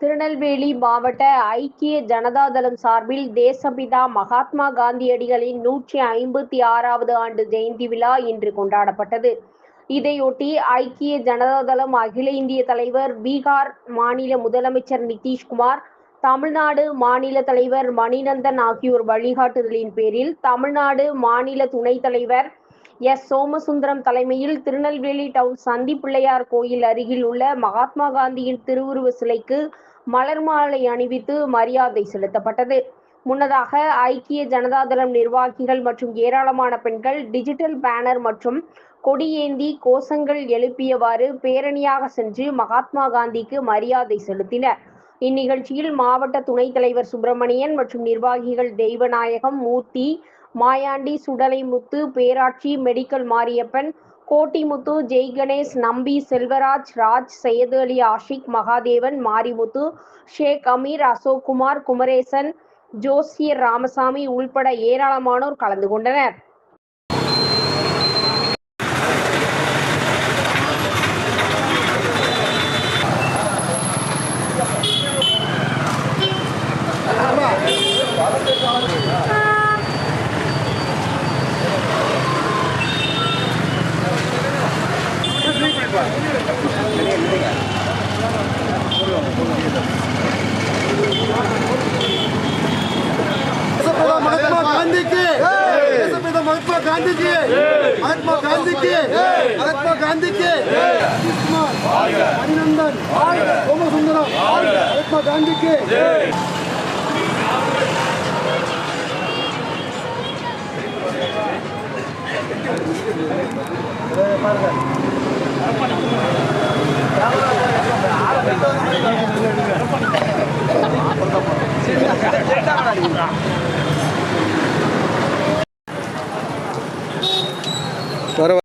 திருநெல்வேலி மாவட்ட ஐக்கிய ஜனதாதளம் சார்பில் தேசபிதா மகாத்மா காந்தியடிகளின் நூற்றி ஐம்பத்தி ஆறாவது ஆண்டு ஜெயந்தி விழா இன்று கொண்டாடப்பட்டது. இதையொட்டி ஐக்கிய ஜனதாதளம் அகில இந்திய தலைவர் பீகார் மாநில முதலமைச்சர் நிதிஷ்குமார் தமிழ்நாடு மாநில தலைவர் மணிநந்தன் ஆகியோர் வழிகாட்டுதலின் பேரில் தமிழ்நாடு மாநில துணைத் தலைவர் எஸ். சோமசுந்தரம் தலைமையில் திருநெல்வேலி டவுன் சந்தி பிள்ளையார் கோயில் அருகில் உள்ள மகாத்மா காந்தியின் திருவுருவ சிலைக்கு மலர் மாலை அணிவித்து மரியாதை செலுத்தப்பட்டது. முன்னதாக ஐக்கிய ஜனதாதளம் நிர்வாகிகள் மற்றும் ஏராளமான பெண்கள் டிஜிட்டல் பேனர் மற்றும் கொடியேந்தி கோஷங்கள் எழுப்பியவாறு பேரணியாக சென்று மகாத்மா காந்திக்கு மரியாதை செலுத்தினர். இந்நிகழ்ச்சியில் மாவட்ட துணைத் தலைவர் சுப்பிரமணியன் மற்றும் நிர்வாகிகள் தெய்வநாயகம் மூர்த்தி மாயாண்டி சுடலைமுத்து பேராட்சி மெடிக்கல் மாரியப்பன் கோட்டிமுத்து ஜெய் கணேஷ் நம்பி செல்வராஜ் ராஜ் சையது அலி ஆஷிக் மகாதேவன் மாரிமுத்து ஷேக் அமீர் அசோக்குமார் குமரேசன் ஜோசியர் ராமசாமி உள்பட ஏராளமானோர் கலந்து கொண்டனர். महात्मा गांधी के महात्मा गांधी के Thank you. வர